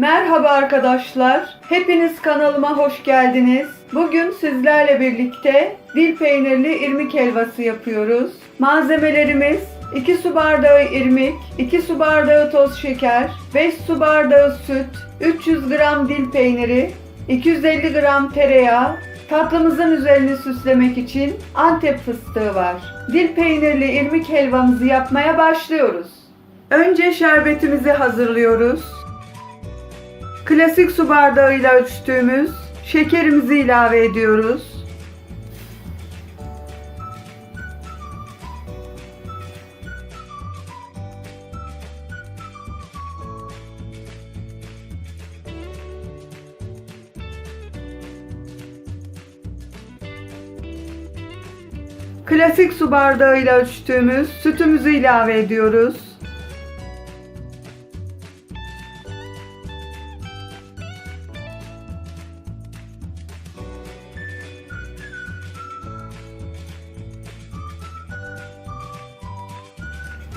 Merhaba arkadaşlar. Hepiniz kanalıma hoş geldiniz. Bugün sizlerle birlikte dil peynirli irmik helvası yapıyoruz. Malzemelerimiz 2 su bardağı irmik, 2 su bardağı toz şeker, 5 su bardağı süt, 300 gram dil peyniri, 250 gram tereyağı, Tatlımızın üzerini süslemek için Antep fıstığı var. Dil peynirli irmik helvamızı yapmaya başlıyoruz. Önce şerbetimizi hazırlıyoruz. Klasik su bardağıyla ölçtüğümüz şekerimizi ilave ediyoruz. Klasik su bardağıyla ölçtüğümüz sütümüzü ilave ediyoruz.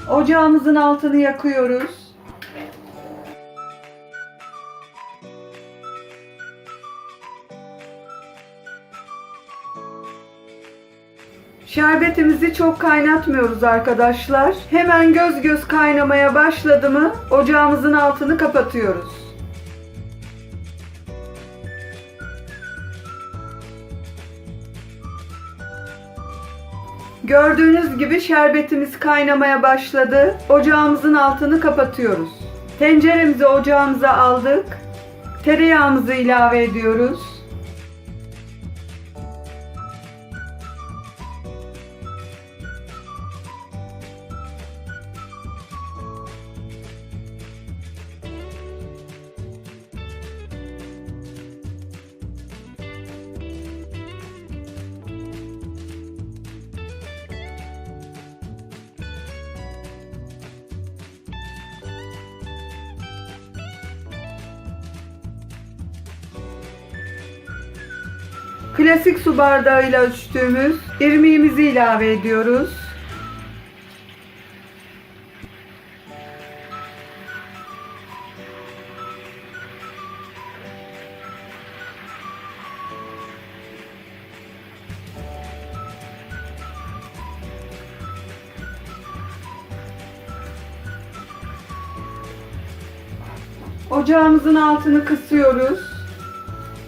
Ocağımızın altını yakıyoruz. Şerbetimizi çok kaynatmıyoruz arkadaşlar. Hemen göz göz kaynamaya başladı mı ocağımızın altını kapatıyoruz. Gördüğünüz gibi şerbetimiz kaynamaya başladı. Ocağımızın altını kapatıyoruz. Tenceremizi ocağımıza aldık. Tereyağımızı ilave ediyoruz. Klasik su bardağıyla ölçtüğümüz irmiğimizi ilave ediyoruz. Ocağımızın altını kısıyoruz.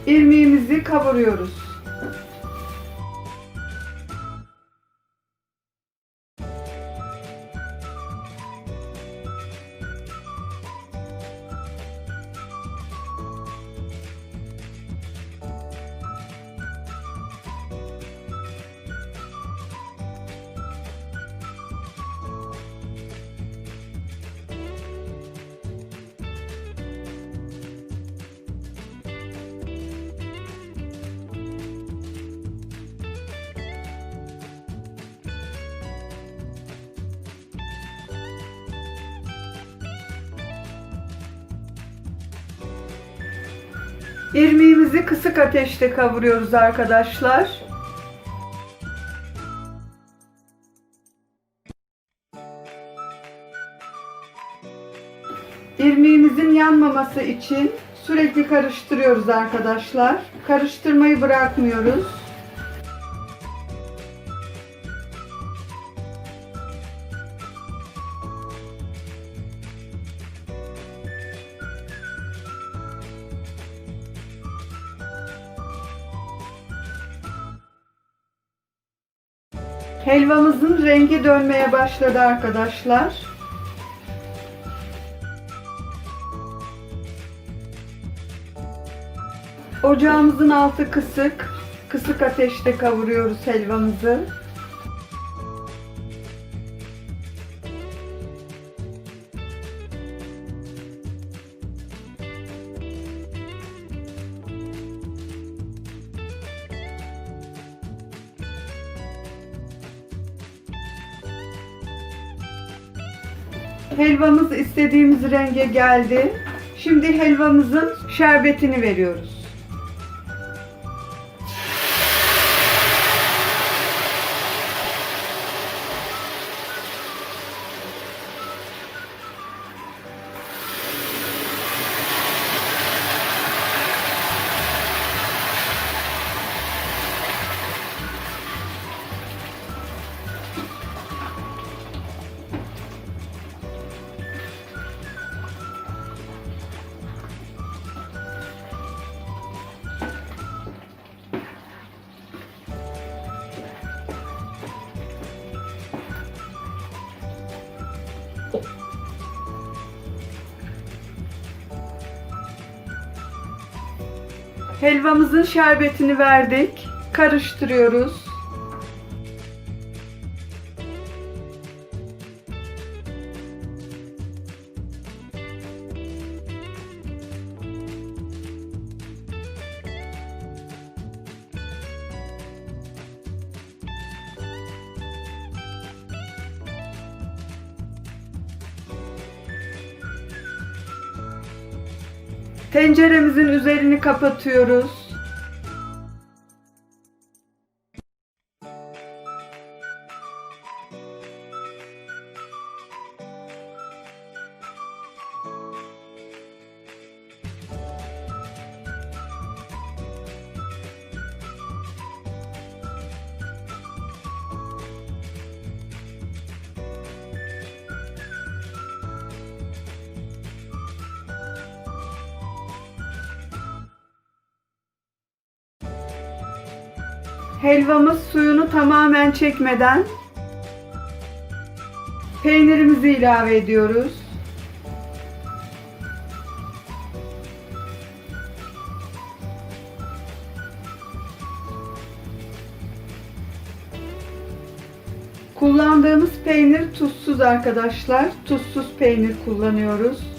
İrmiğimizi kavuruyoruz. İrmiğimizi kısık ateşte kavuruyoruz arkadaşlar. İrmiğimizin yanmaması için sürekli karıştırıyoruz arkadaşlar. Karıştırmayı bırakmıyoruz. Helvamızın rengi dönmeye başladı arkadaşlar. Ocağımızın altı kısık. Kısık ateşte kavuruyoruz helvamızı. Helvamız istediğimiz renge geldi. Şimdi helvamızın şerbetini veriyoruz. Helvamızın şerbetini verdik. Karıştırıyoruz. Tenceremizin üzerini kapatıyoruz. Helvamız suyunu tamamen çekmeden peynirimizi ilave ediyoruz. Kullandığımız peynir tuzsuz arkadaşlar. Tuzsuz peynir kullanıyoruz.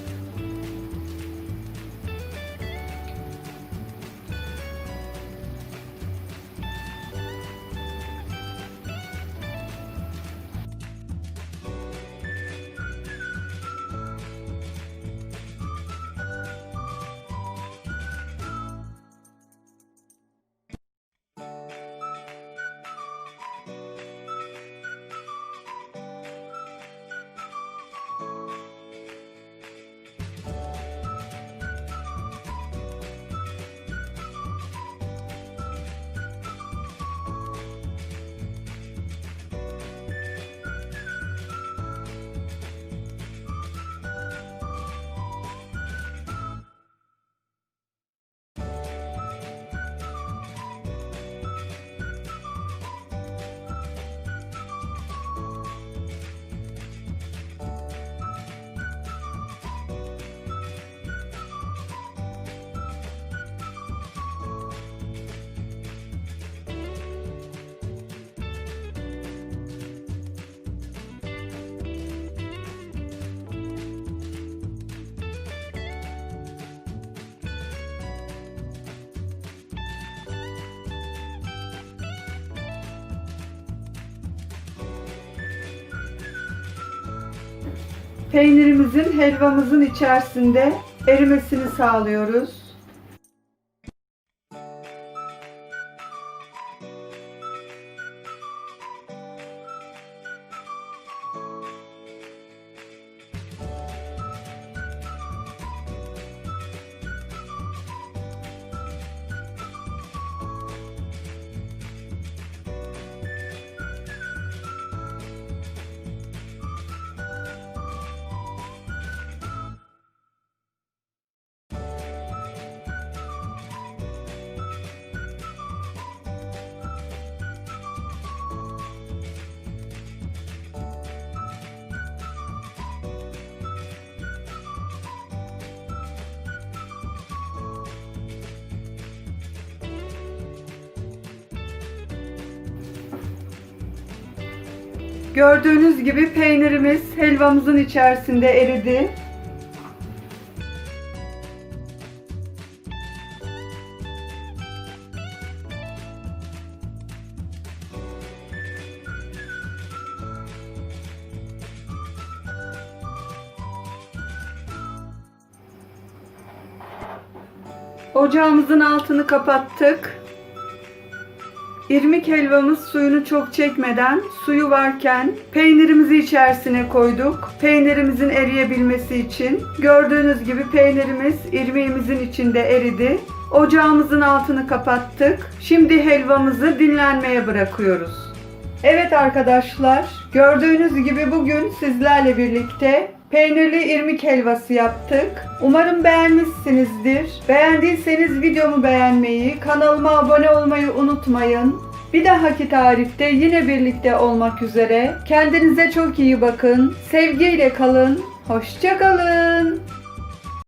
Peynirimizin helvamızın içerisinde erimesini sağlıyoruz. Gördüğünüz gibi peynirimiz helvamızın içerisinde eridi. Ocağımızın altını kapattık. İrmik helvamız suyunu çok çekmeden suyu varken peynirimizi içerisine koyduk. Peynirimizin eriyebilmesi için. Gördüğünüz gibi peynirimiz irmiğimizin içinde eridi. Ocağımızın altını kapattık. Şimdi helvamızı dinlenmeye bırakıyoruz. Evet arkadaşlar, gördüğünüz gibi bugün sizlerle birlikte peynirli irmik helvası yaptık. Umarım beğenmişsinizdir. Beğendiyseniz videomu beğenmeyi, kanalıma abone olmayı unutmayın. Bir dahaki tarifte yine birlikte olmak üzere. Kendinize çok iyi bakın. Sevgiyle kalın. Hoşça kalın.